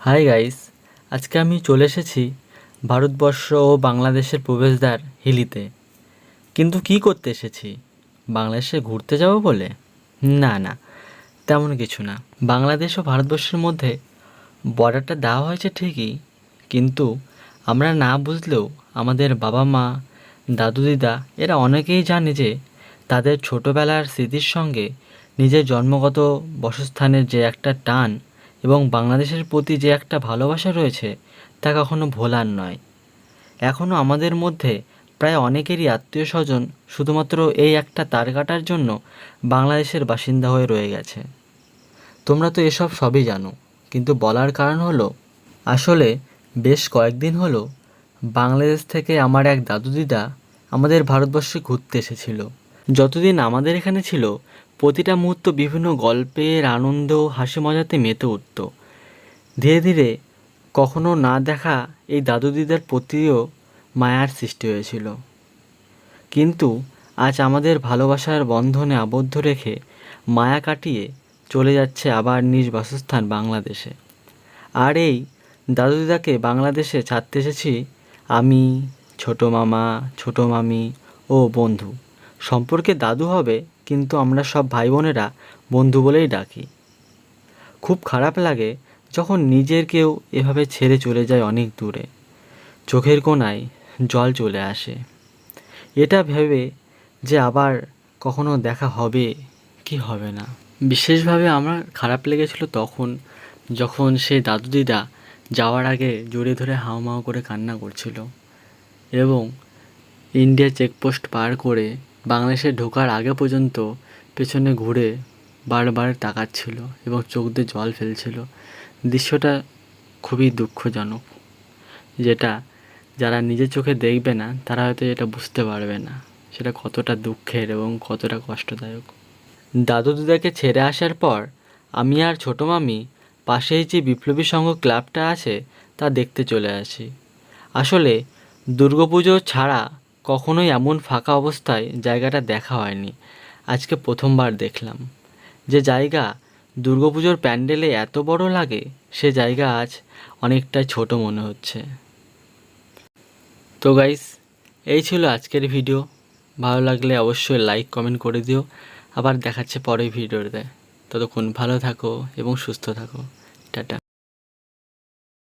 Hi guys আজকে আমি চলে এসেছি ভারতবর্ষ ও বাংলাদেশের প্রবেশদ্বার হিলিতে। কিন্তু কি করতে এসেছি? বাংলাদেশে ঘুরতে যাব বলে? না না, তেমন কিছু না। বাংলাদেশ ও ভারতবর্ষের মধ্যে বর্ডারটা দেওয়া হয়েছে ঠিকই, কিন্তু আমরা না বুঝলেও আমাদের বাবা মা, দাদু দিদা, এরা অনেকেই জানে যে তাদের ছোটোবেলার স্মৃতির সঙ্গে নিজের জন্মগত বাসস্থানের যে একটা টান এবং বাংলাদেশের প্রতি যে একটা ভালোবাসা রয়েছে, তা কখনো ভোলার নয়। এখনও আমাদের মধ্যে প্রায় অনেকেরই আত্মীয় স্বজন শুধুমাত্র এই একটা তার কাটার জন্য বাংলাদেশের বাসিন্দা হয়ে রয়ে গেছে। তোমরা তো এসব সবই জানো, কিন্তু বলার কারণ হলো, আসলে বেশ কয়েকদিন হলো বাংলাদেশ থেকে আমার এক দাদু দিদা আমাদের ভারতবর্ষে ঘুরতে এসেছিল। যতদিন আমাদের এখানে ছিল, প্রতিটা মুহূর্ত বিভিন্ন গল্পের আনন্দ হাসি মজাতে মেতে উঠত। ধীরে ধীরে কখনো না দেখা এই দাদু দিদার প্রতিও মায়ার সৃষ্টি হয়েছিল। কিন্তু আজ আমাদের ভালোবাসার বন্ধনে আবদ্ধ রেখে মায়া কাটিয়ে চলে যাচ্ছে আবার নিজ বাসস্থান বাংলাদেশে। আর এই দাদু দিদাকে বাংলাদেশে ছাড়তে এসেছি আমি, ছোটো মামা, ছোটো মামি ও বন্ধু। সম্পর্কে দাদু হবে, কিন্তু আমরা সব ভাই বোনেরা বন্ধু বলেই ডাকি। খুব খারাপ লাগে যখন নিজের কেউ এভাবে ছেড়ে চলে যায় অনেক দূরে। চোখের কোণায় জল চলে আসে। এটা ভেবে যে আবার কখনো দেখা হবে কি হবে না। বিশেষভাবে আমার খারাপ লেগেছিল তখন যখন সেই দাদু দিদা যাওয়ার আগে জড়িয়ে ধরে হাওমাও করে কান্না করছিল এবং ইন্ডিয়া চেকপোস্ট পার করে বাংলাদেশে ঢোকার আগে পর্যন্ত পেছনে ঘুরে বারবার তাকাচ্ছিল এবং চোখ দিয়ে জল ফেলছিল। দৃশ্যটা খুবই দুঃখজনক। যেটা যারা নিজের চোখে দেখবে না, তারা হয়তো এটা বুঝতে পারবে না। সেটা কতটা দুঃখের এবং কতটা কষ্টদায়ক। দাদু দিদাকে ছেড়ে আসার পর আমি আর ছোটো মামি পাশেই যে বিপ্লবী সংঘ ক্লাবটা আছে, তা দেখতে চলে আসি। আসলে দুর্গাপুজো ছাড়া কখনোই এমন ফাঁকা অবস্থায় জায়গাটা দেখা হয়নি। আজকে প্রথমবার দেখলাম। যে জায়গা দুর্গাপুজোর প্যান্ডেলে এত বড় লাগে, সে জায়গা আজ অনেকটা ছোট মনে হচ্ছে। তো গাইস এই ছিল আজকের ভিডিও ভালো লাগলে অবশ্যই লাইক কমেন্ট করে দিও। আবার দেখাচ্ছে পরের ভিডিওতে। ততক্ষণ ভালো থাকো এবং সুস্থ থাকো। টাটা।